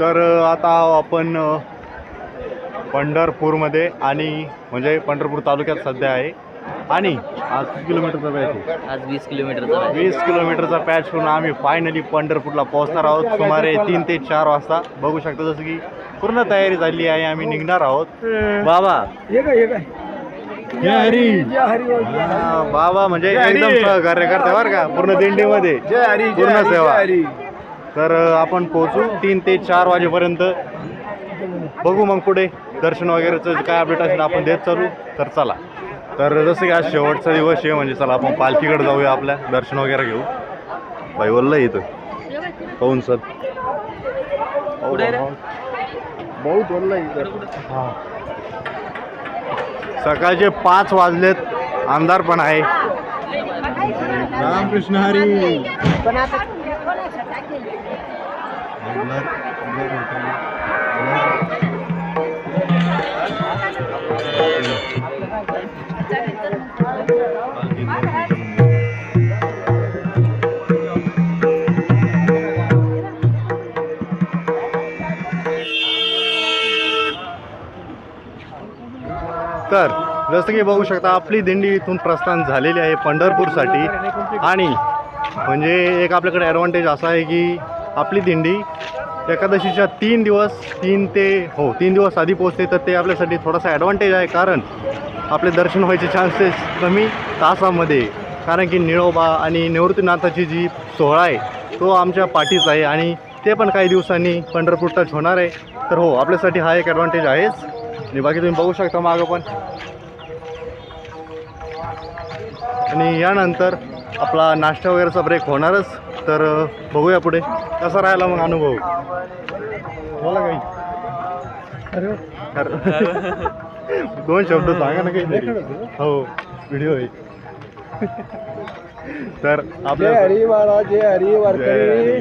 तर आता आपण पंढरपूरमध्ये आणि म्हणजे पंढरपूर तालुक्यात सध्या आहे. आणि आज किती किलोमीटरचा पॅच आहे? आज वीस किलोमीटरचा आहे. वीस किलोमीटरचा पॅच करून आम्ही फायनली पंढरपूरला पोहोचणार आहोत. सुमारे तीन ते चार वाजता. बघू शकता जसं की पूर्ण तयारी झाली आहे आम्ही निघणार आहोत. बाबा. जय हरी. बाबा म्हणजे एकदम सहकार्य करते बरं का. पूर्ण दिंडीमध्ये. पूर्ण सेवा. तर आपण पोहोचू तीन ते चार वाजेपर्यंत. बघू मग पुढे दर्शन वगैरेचं काय अपडेट असेल आपण देत चालू. तर चला. तर जसं की आज शेवटचा दिवस आहे म्हणजे चला आपण पालखीकडे जाऊया आपल्या. दर्शन वगैरे घेऊ. बाई बोललं इथं. पाहून सर. बहुत बोललं इथं. सकाळचे पाच वाजलेत. अंधार पण आहे. रामकृष्ण हरी. तर जसं की बघू शकता आपली दिंडी इथून प्रस्थान झालेली आहे पंढरपूरसाठी. आणि म्हणजे एक आपल्याकडे ॲडव्हान्टेज असा आहे की आपली दिंडी एकादशीच्या तीन दिवस तीन ते हो तीन दिवस आधी पोहोचते तर ते आपल्यासाठी थोडासा ॲडव्हान्टेज आहे कारण आपले दर्शन व्हायचे चान्सेस कमी तासामध्ये. कारण की निळोबा आणि निवृत्तीनाथाची जी सोहळा आहे तो आमच्या पाठीच आहे आणि ते पण काही दिवसांनी पंढरपूर टच होणार आहे. तर हो आपल्यासाठी हा एक ॲडव्हान्टेज आहेच. आणि बाकी तुम्ही बघू शकता मागं पण. आणि यानंतर आपला नाश्ता वगैरेचा ब्रेक होणारच तर बघूया पुढे. कसा राहिला मग अनुभव? बोला काही. अरे दोन शब्द सांगा ना काही हो व्हिडिओ आहे. तर आपल्या हरी महाराज हरी वारकरी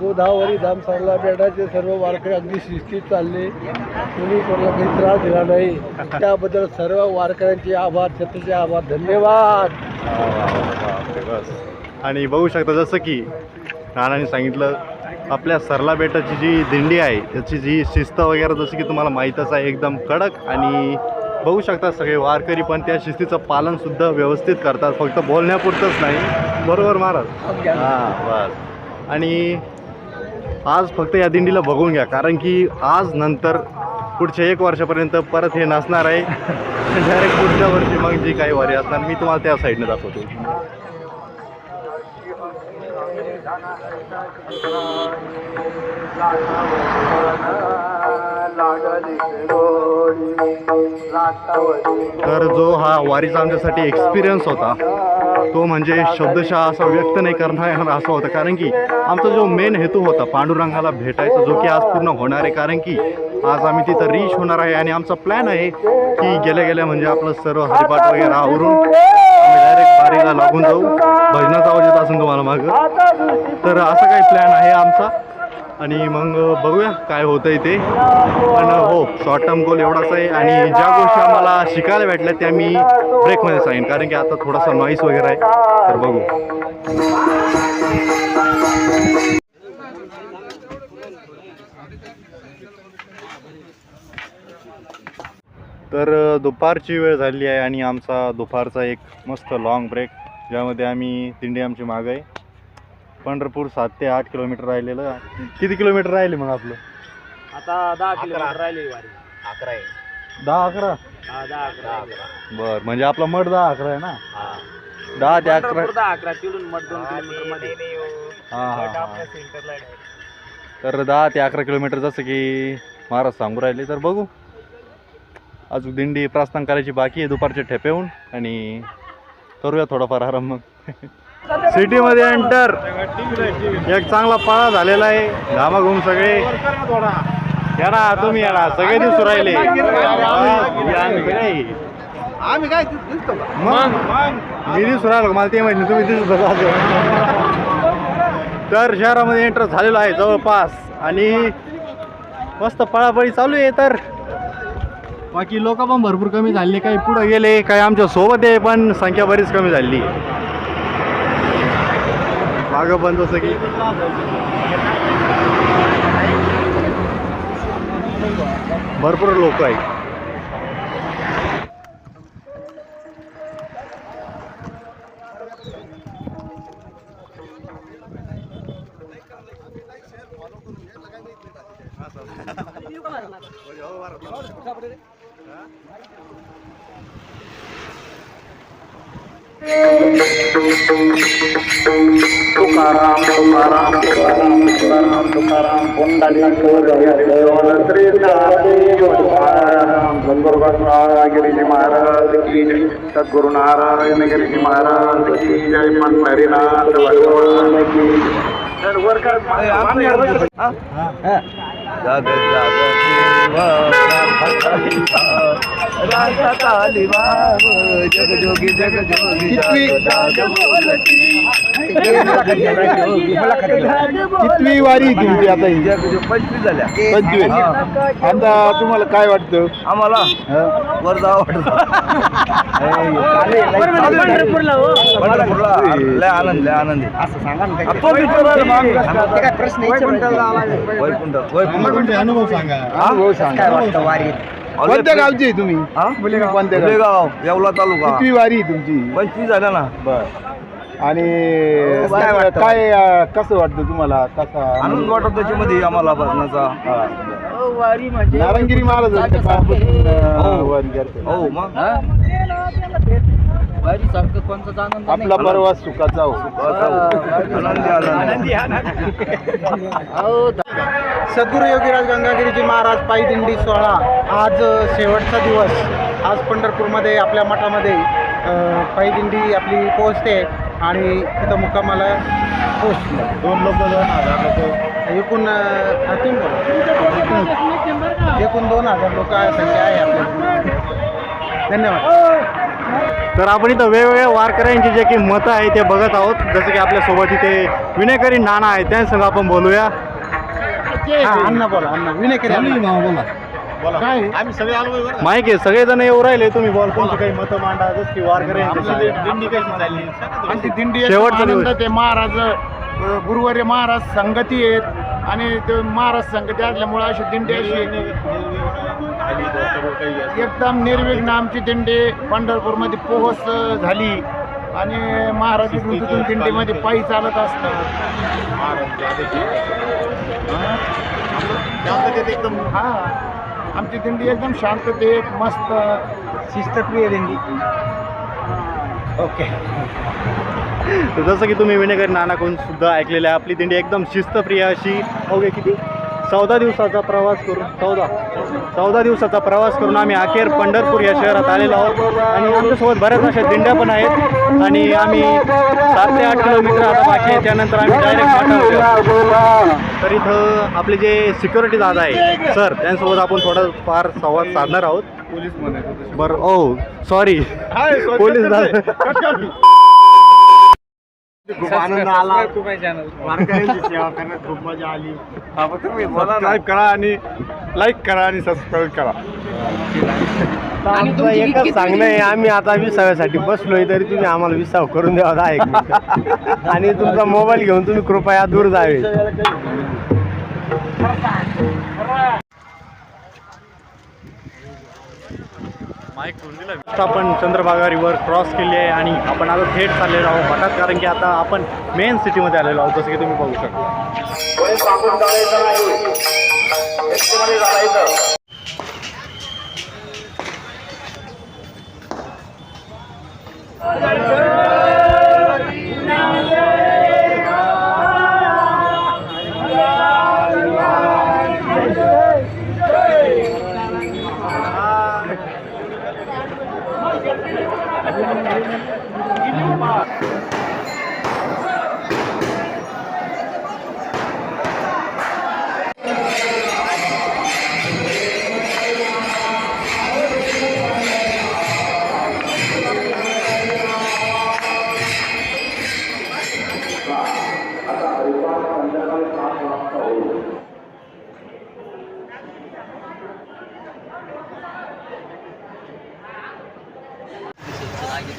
गोदावरी धाम सरला बेटाचे सर्व वारकरी अगदी शिस्तीत चालले. कोणी कोणाला काही त्रास दिला नाही. त्याबद्दल सर्व वारकऱ्यांचे आभार छत्रचे आभार. धन्यवाद. आणि बघू शकता जसं की नानाने सांगितलं आपल्या सरला बेटाची जी दिंडी आहे त्याची जी शिस्त वगैरे जसं की तुम्हाला माहीतच आहे एकदम कडक. आणि बघू शकता सगळे वारकरी पण त्या शिस्तीचं पालनसुद्धा व्यवस्थित करतात. फक्त बोलण्यापुरतंच नाही. बरोबर महाराज? हां बस. आणि आज फक्त या दिंडीला बघून घ्या कारण की आज नंतर पुढच्या एक वर्षापर्यंत परत हे नसणार आहे. डायरेक्ट पुढच्या वर्षी मग जी काही वारी असणार मी तुम्हाला त्या साईडने दाखवतो. तर जो हा वारीचा आमच्यासाठी एक्सपिरियन्स होता तो म्हणजे शब्दशः असा व्यक्त नाही करणार येणार असं होतं. कारण की आमचा जो मेन हेतू होता पांडुरंगाला भेटायचा जो की आज पूर्ण होणार आहे. कारण की आज आम्ही तिथं रीच होणार आहे आणि आमचा प्लॅन आहे की गेल्या गेल्या म्हणजे आपलं सर्व हरिपाठ वगैरे आवरून आम्ही डायरेक्ट बारीला लागून जाऊ. भजनाचा आवाज येत असेल तुम्हाला मागं. तर असा काही प्लॅन आहे आमचा. आणि मग बघूया काय होतंय ते. पण हो शॉर्ट टर्म गोल एवढाच आहे. आणि ज्या गोष्टी आम्हाला शिकायला भेटल्या त्या मी ब्रेकमध्ये सांगेन. कारण की आता थोडासा नॉईस वगैरे आहे. तर बघू. तर दुपारची वेळ झाली आहे आणि आमचा दुपारचा एक मस्त लाँग ब्रेक ज्यामध्ये आम्ही तिंडी आमची माग आहे. पंढरपूर सात ते आठ किलोमीटर राहिलेलं. किती किलोमीटर राहिले मग आपलं? आता दहा किलोमीटर राहिले वारी. अकरा आहे. दहा अकरा? हा, दहा अकरा बर म्हणजे आपला मठ दहा अकरा आहे ना? दहा ते अकरा. पंढरपूर दहा अकरा तिकडून मठ दोन किलोमीटरमध्ये. हां. हां हां तर दहा ते अकरा किलोमीटर जसं की महाराज सांगू राहिले. तर बघू. अजून दिंडी प्रस्थान करायची बाकी आहे. दुपारच्या ठेपेहून आणि करूया थोडाफार आराम मग. सिटीमध्ये एंटर. एक चांगला पाळा झालेला आहे. घामाघूम सगळे. या ना तुम्ही या ना सगळे दिवस राहिले. आम्ही काय दिसतो? मग? मी दिसून राहिलो मला ते माहिती तुम्ही दिसत होता. तर शहरामध्ये एंटर झालेलो आहे जवळपास. आणि मस्त पळापळी चालू आहे तर. बाकी लोक पण भरपूर कमी झाले काही पुढे गेले काही आमच्यासोबत आहे पण संख्या बरीच कमी झाली मागं पण जसं की भरपूर लोक आहेत तुकाराम तुकाराम तुकाराम तुकाराम तुकाराम पुंडलिक गिरीजी महाराज की जय सद्गुरु नारायण गिरीजी महाराज की जय मन हरिनाथ भगवान की काय कितवी वारी तुमची आता ही? पंचवीस. झाल्या पंचवीस आता तुम्हाला काय वाटतं? आम्हाला? वर जावं पंढरपूरला लय आनंद लय आनंद. अनुभव सांगा? अनुभव सांगा. कोणत्या गावचे आहे तुम्ही? कोणत्या गाव? गाव येवला तालुका. कितवी वारी आहे तुमची? पंचवीस झाल्या ना. बर. आणि काय वाटतं. काय अं, कसं वाटतं तुम्हाला? कसा आनंद वाटत त्याच्यामध्ये आम्हाला बसण्याचा. हा, बरं. नारंगिरी महाराज? पायापासून, अं, वारी करते. हो मग? आपला प्रवास सुखाचा हो. आनंदी आनंद. सद्गुरू योगीराज गंगागिरीजी महाराज पायी दिंडी सोहळा आज शेवटचा दिवस. आज पंढरपूरमध्ये आपल्या मठामध्ये अ, पायी दिंडी आपली पोहोचते आणि तिथं मुक्कामाला पोहोचले. दोन लोक दोन हजार लोक एकूण बोला. एकूण दोन हजार लोक संख्या आहे आपल्या धन्यवाद. तर आपण इथं वेगवेगळ्या वारकऱ्यांची जे काही मतं आहे ते बघत आहोत. जसं की आपल्यासोबत इथे विनयकरी नाना आहे त्यांसंग आपण बोलूया. हा अण्णा बोला अण्णा. विनय बोला. काय? आम्ही सगळे आलो माहिती आहे सगळेजण येऊ राहिले तुम्ही बोल. तुमची काही मतं मांडा जसं की वारकऱ्यांची दिंडी कशी ती दिंडी शेवटचा दिवस. आहे महाराज अ, गुरुवारी महाराज संगती आहेत आणि ते महाराज संगती असल्यामुळे अशी दिंडी अशी एकदम निर्विघ्न आमची दिंडी पंढरपूरमध्ये पोहोच अ, झाली. आणि महाराज इकडून तिथून दिंडीमध्ये पायी चालत असतात एकदम. हा. आमची दिंडी एकदम शांततेत मस्त. शिस्तप्रिय दिंडी. ओके. तर जसं की तुम्ही विनेकर नानाकडून सुद्धा ऐकलेलं आहे आपली दिंडी एकदम शिस्तप्रिय अशी. अवघे किती? चौदा दिवसाचा प्रवास करून चौदा चौदा दिवसाचा प्रवास करून आम्ही अखेर पंढरपूर या शहरात आलेलो आहोत. आणि आमच्यासोबत बऱ्याच अशा दिंड्या पण आहेत. आणि आम्ही सात ते आठ किलोमीटर आता बाकी आहे. त्यानंतर आम्ही डायरेक्ट तर इथं आपले जे सिक्युरिटी दादा आहे सर त्यांच्यासोबत आपण थोडा फार संवाद साधणार आहोत. पोलीस म्हणायचं बरं ओ सॉरी पोलीस दादा. खूप आनंद आला. वारकऱ्यांची सेवा करण्यात खूप मजा आली. सबस्क्राईब करा आणि लाईक करा आणि सबस्क्राईब करा. आमचं एकच सांगणं आहे आम्ही आता विसाव्यासाठी बसलोय तरी तुम्ही आम्हाला विसाव करून द्यावा दहा एक मिनिटं. आणि तुमचा मोबाईल घेऊन तुम्ही कृपया दूर जावे. आपण चंद्रभागा रिव्हर क्रॉस केली आहे आणि आपण आता थेट चाललेलो आहोत. मठात कारण की आता आपण मेन सिटीमध्ये आलेलो आहोत जसं की तुम्ही बघू शकता.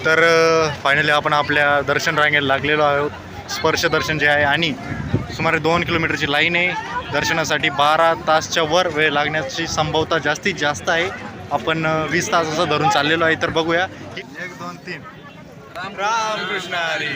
तर फायनली आपण आपल्या दर्शन रांगेला लागलेलो आहोत. स्पर्श दर्शन जे आहे आणि सुमारे दोन किलोमीटरची लाईन आहे. दर्शनासाठी बारा तासच्या वर वेळ लागण्याची संभवता जास्तीत जास्त आहे. आपण वीस तास असं धरून चाललेलो आहे तर बघूया. एक दोन तीन. राम राम कृष्ण हरी.